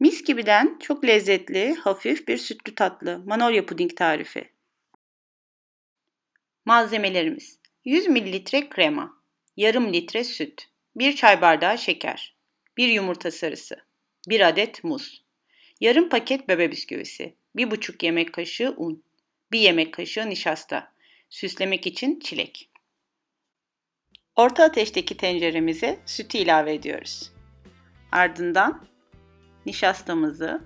Mis gibiden çok lezzetli, hafif bir sütlü tatlı Manolya puding tarifi. Malzemelerimiz 100 ml krema, yarım litre süt, 1 çay bardağı şeker, 1 yumurta sarısı, 1 adet muz, yarım paket bebe bisküvisi, 1,5 yemek kaşığı un, 1 yemek kaşığı nişasta, süslemek için çilek. Orta ateşteki tenceremize sütü ilave ediyoruz. Ardından nişastamızı,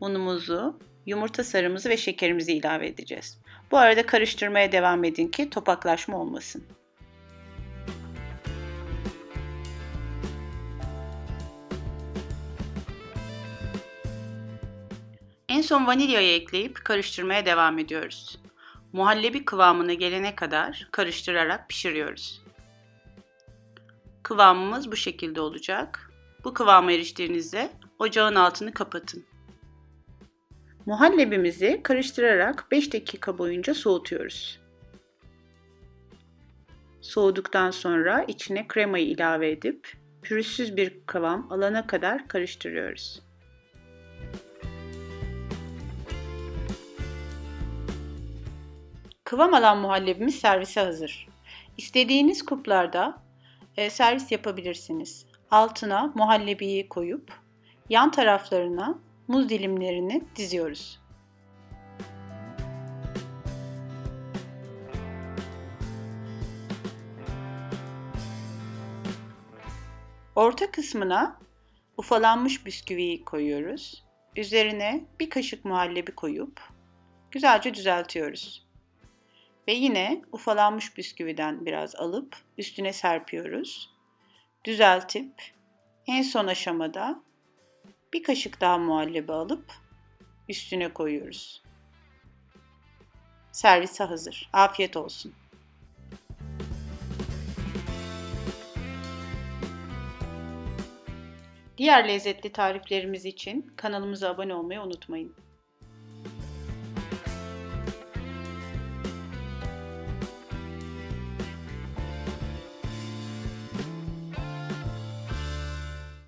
unumuzu, yumurta sarımızı ve şekerimizi ilave edeceğiz. Bu arada karıştırmaya devam edin ki topaklaşma olmasın. En son vanilyayı ekleyip karıştırmaya devam ediyoruz. Muhallebi kıvamına gelene kadar karıştırarak pişiriyoruz. Kıvamımız bu şekilde olacak. Bu kıvama eriştiğinizde ocağın altını kapatın. Muhallebimizi karıştırarak 5 dakika boyunca soğutuyoruz. Soğuduktan sonra içine kremayı ilave edip pürüzsüz bir kıvam alana kadar karıştırıyoruz. Kıvam alan muhallebimiz servise hazır. İstediğiniz kuplarda e, servis yapabilirsiniz. Altına muhallebiyi koyup yan taraflarına muz dilimlerini diziyoruz. Orta kısmına ufalanmış bisküviyi koyuyoruz. Üzerine bir kaşık muhallebi koyup güzelce düzeltiyoruz. Ve yine ufalanmış bisküviden biraz alıp üstüne serpiyoruz. Düzeltip en son aşamada bir kaşık daha muhallebi alıp üstüne koyuyoruz. Servise hazır. Afiyet olsun. Diğer lezzetli tariflerimiz için kanalımıza abone olmayı unutmayın.